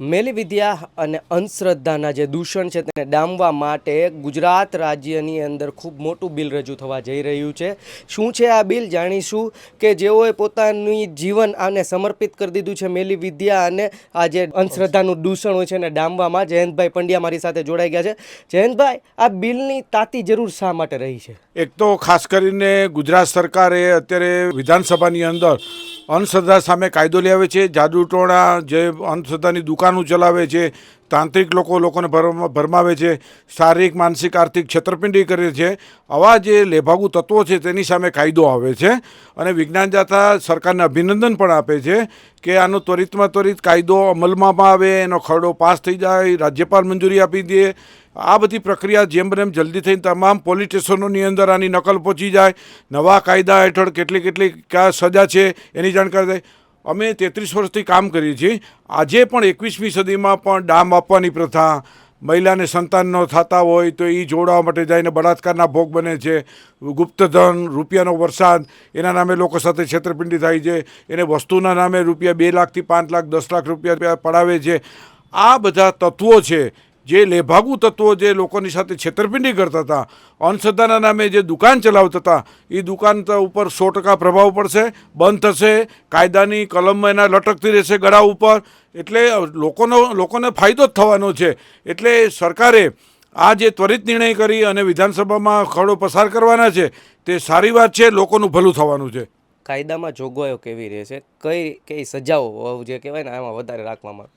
મેલી વિદ્યા અને અંધશ્રદ્ધાના જે દૂષણ છે તેને ડામવા માટે ગુજરાત રાજ્યની અંદર ખૂબ મોટું બિલ રજૂ થવા જઈ રહ્યું છે. શું છે આ બિલ? જાણીશું કે જેઓએ પોતાની જીવન આને સમર્પિત કરી દીધું છે મેલી વિદ્યા અને આ જે અંધશ્રદ્ધાનું દૂષણ હોય છે એને ડામવામાં જયંતભાઈ પંડ્યા મારી સાથે જોડાઈ ગયા છે. જયંતભાઈ, આ બિલની તાતી જરૂર શા માટે રહી છે? એક તો ખાસ કરીને ગુજરાત સરકારે અત્યારે વિધાનસભાની અંદર અંધશ્રદ્ધા સામે કાયદો લેવે છે. જાદુટોણા જે અંધશ્રદ્ધાની દુકાનો ચલાવે છે, તાંત્રિક લોકો લોકોને ભરમ- ભરમાવે છે, શારીરિક, માનસિક, આર્થિક છેતરપિંડી કરે છે. આવા જે લેભાગુ તત્વો છે તેની સામે કાયદો આવે છે અને વિજ્ઞાન જાથા સરકારને અભિનંદન પણ આપે છે કે આનો ત્વરિતમાં ત્વરિત કાયદો અમલમાં આવે, એનો ખરડો પાસ થઈ જાય, રાજ્યપાલ મંજૂરી આપી દે. આ બધી પ્રક્રિયા જેમ બને જલ્દી થઈને તમામ પોલીસ સ્ટેશનોની અંદર આની નકલ પહોંચી જાય. નવા કાયદા હેઠળ કેટલી કેટલી ક્યાં સજા છે એની જાણકારી થાય અમે તેત્રીસ વર્ષથી કામ કરીએ છીએ. આજે પણ એકવીસમી સદીમાં પણ ડામ આપવાની પ્રથા, મહિલાને સંતાન ન થતા હોય તો એ જોડાવા માટે જઈને બળાત્કારના ભોગ બને છે. ગુપ્તધન, રૂપિયાનો વરસાદ, એના નામે લોકો સાથે છેતરપિંડી થાય છે. એને વસ્તુના નામે રૂપિયા બે લાખથી પાંચ લાખ, દસ લાખ રૂપિયા પડાવે છે. આ બધા તત્વો છે જે લેભાગુ તત્વો જે લોકોની સાથે છેતરપિંડી કરતા હતા અંધશ્રદ્ધાના નામે જે દુકાન ચલાવતા હતા, એ દુકાન ઉપર સો ટકા પ્રભાવ પડશે, બંધ થશે, કાયદાની કલમ એના લટકતી રહેશે ગળા ઉપર. એટલે લોકોનો, લોકોને ફાયદો જ થવાનો છે. એટલે સરકારે આ જે ત્વરિત નિર્ણય કરી અને વિધાનસભામાં ખરડો પસાર કરવાના છે, તે સારી વાત છે, લોકોનું ભલું થવાનું છે. કાયદામાં જોગવાઈઓ કેવી રહેશે? કઈ કઈ સજાઓ જે કહેવાય ને, આમાં વધારે રાખવામાં?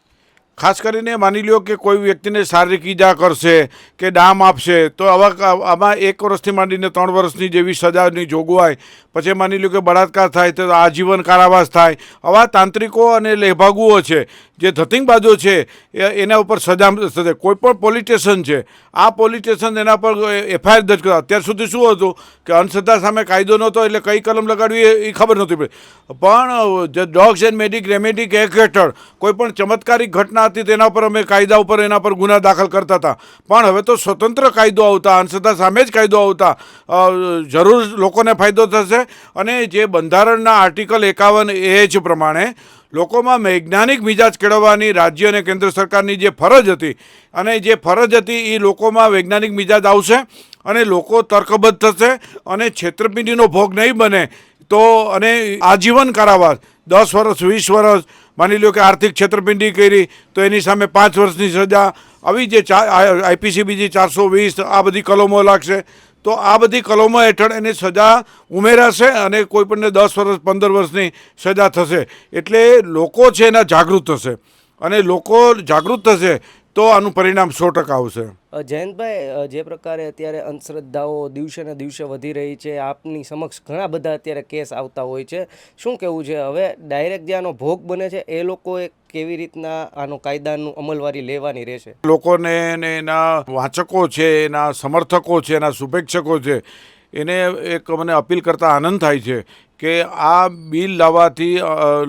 ખાસ કરીને માની લ્યો કે કોઈ વ્યક્તિને શારીરિક ઈજા કરશે કે ડામ આપશે, તો આવા આમાં એક વર્ષથી માંડીને ત્રણ વર્ષની જેવી સજાની જોગવાઈ. પછી માની લ્યો કે બળાત્કાર થાય તો આજીવન કારાવાસ થાય. આવા તાંત્રિકો અને લેભાગુઓ છે, જે ધતિંગબાજો છે એના ઉપર સજા કોઈ પણ પોલીસ છે, આ પોલીસ એના પર એફઆઈઆર દર્જ કરવા અત્યાર સુધી શું હતું કે અંધશ્રદ્ધા સામે કાયદો નહોતો એટલે કઈ કલમ લગાડવી એ- ખબર નહોતી પણ drugs and magic remedies act હેઠળ કોઈ પણ ચમત્કારિક ઘટના હતી, તેના પર અમે કાયદા ઉપર એના પર ગુના દાખલ કરતા હતા. પણ હવે તો સ્વતંત્ર કાયદો આવતા અંશતા સામે જ કાયદો આવતા જરૂર લોકોને ફાયદો થશે. અને જે બંધારણના આર્ટિકલ એકાવન એજ પ્રમાણે લોકોમાં વૈજ્ઞાનિક મિજાજ કેળવવાની રાજ્ય અને કેન્દ્ર સરકારની જે ફરજ હતી, અને જે ફરજ હતી એ લોકોમાં વૈજ્ઞાનિક મિજાજ આવશે અને લોકો તર્કબદ્ધ થશે અને છેતરપિંડીનો ભોગ નહીં બને. તો અને આજીવન કારાવાસ, દસ વર્ષ, વીસ વર્ષ માની લો કે આર્થિક છેતરપિંડી કરી, તો એની સામે પાંચ વર્ષની સજા, આવી જે આઈપીસી બીજી ચારસો વીસ, આ બધી કલમો લાગશે. તો આ બધી કલમો હેઠળ એની સજા ઉમેરાશે અને કોઈપણને દસ વર્ષ, પંદર વર્ષની સજા થશે. એટલે લોકો છે એના જાગૃત થશે. અને લોકો જાગૃત થશે તો આનું પરિણામ સો ટકા આવશે. જયંતભાઈ જે પ્રકારે અત્યારે અંધશ્રદ્ધાઓ દિવસે ને દિવસે વધી રહી છે આપની સમક્ષ ઘણા બધા અત્યારે કેસ આવતા હોય છે. શું કહેવું છે? હવે ડાયરેક્ટ જે આનો ભોગ બને છે એ લોકોએ કેવી રીતના આનો કાયદાનું અમલવારી લેવાની રહેશે? લોકોને એના વાચકો છે એના સમર્થકો છે એના શુભેચ્છકો છે એને એક મને અપીલ કરતા આનંદ થાય છે કે આ બિલ લાવવાથી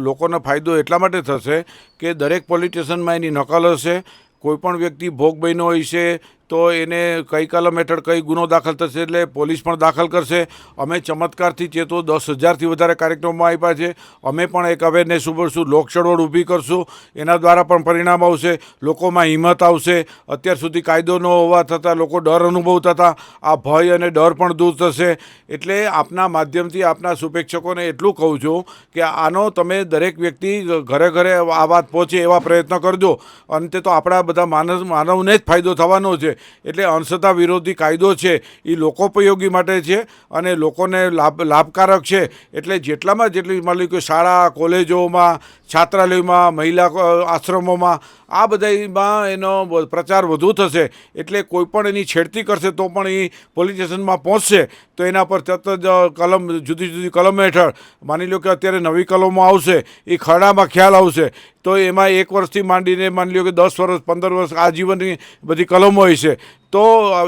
લોકોનો ફાયદો એટલા માટે થશે કે દરેક પોલીસ સ્ટેશનમાં એની નકલ હશે કોઈ પણ વ્યક્તિ ભોગ બન્યો હોય છે તો એને કઈ કલમ હેઠળ કઈ ગુનો દાખલ થશે એટલે પોલીસ પણ દાખલ કરશે. અમે ચમત્કારથી ચેતો દસ હજારથી વધારે કાર્યક્રમમાં આપ્યા છે. અમે પણ એક અવેરનેસ ઉભરશું લોક ચળવળ ઊભી કરશું. એના દ્વારા પણ પરિણામ આવશે, લોકોમાં હિંમત આવશે. અત્યાર સુધી કાયદો ન હોવા છતાં લોકો ડર અનુભવતા હતા આ ભય અને ડર પણ દૂર થશે. એટલે આપના માધ્યમથી આપના શુભેચ્છકોને એટલું કહું છું કે આનો તમે દરેક વ્યક્તિ ઘરે ઘરે આ વાત પહોંચે એવા પ્રયત્ન કરજો. અંતે તો આપણા બધા માનવ માનવને જ ફાયદો થવાનો છે. એટલે અંશતા વિરોધી કાયદો છે, એ લોકોપયોગી માટે છે અને લોકોને લાભ, લાભકારક છે. એટલે જેટલામાં જેટલી માની કે શાળા, કોલેજોમાં, છાત્રાલયમાં, મહિલા આશ્રમોમાં આ બધામાં એનો પ્રચાર વધુ થશે. એટલે કોઈ પણ એની છેડતી કરશે, તો પણ એ પોલીસ સ્ટેશનમાં પહોંચશે. તો એના પર તરત જ કલમ, જુદી જુદી કલમ હેઠળ. માની લો કે અત્યારે નવી કલમો આવશે, એ ખરડામાં ખ્યાલ આવશે. તો એમાં એક વર્ષથી માંડીને માની લો કે દસ વર્ષ, પંદર વર્ષ આજીવનની બધી કલમો હોય છે. તો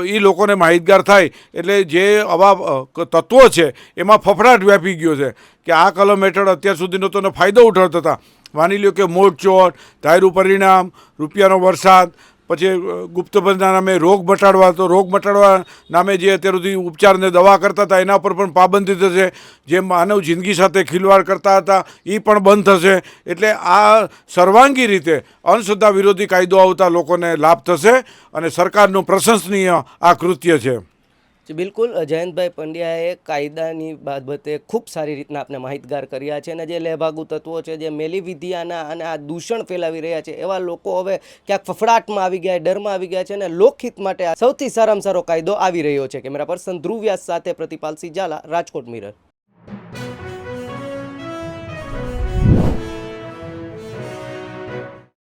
એ લોકોને માહિતગાર થાય. એટલે જે આવા તત્વો છે, એમાં ફફડાટ વ્યાપી ગયો છે. કે આ કલમ હેઠળ અત્યાર સુધીનો તો ફાયદો ઉઠાવતા હતા. માની લ્યો કે મોટચોટ ધાયરું પરિણામ, રૂપિયાનો વરસાદ, પછી ગુપ્તબંધના નામે રોગ મટાડવા તો રોગ મટાડવા નામે જે અત્યાર સુધી ઉપચારને દવા કરતા હતા, એના પર પણ પાબંદી થશે. જે માનવ જિંદગી સાથે ખિલવાડ કરતા હતા એ પણ બંધ થશે. એટલે આ સર્વાંગી રીતે અંધશ્રદ્ધા વિરોધી કાયદો આવતા લોકોને લાભ થશે અને સરકારનું પ્રશંસનીય આ કૃત્ય છે. બિલકુલ. જયંતભાઈ પંડ્યાએ કાયદાની બાબતે ખૂબ સારી રીતના આપણે માહિતગાર કર્યા છે અને જે લેભાગુ તત્વો છે, જે મેલી વિધિયાના અને આ દૂષણ ફેલાવી રહ્યા છે, એવા લોકો હવે ક્યાંક ફફડાટમાં આવી ગયા, ડરમાં આવી ગયા છે અને લોકહિત માટે સૌથી સારામાં સારો કાયદો આવી રહ્યો છે. કેમેરા પર્સન ધ્રુવ વ્યાસ સાથે પ્રતિપાલસિંહ ઝાલા, રાજકોટ મિરર.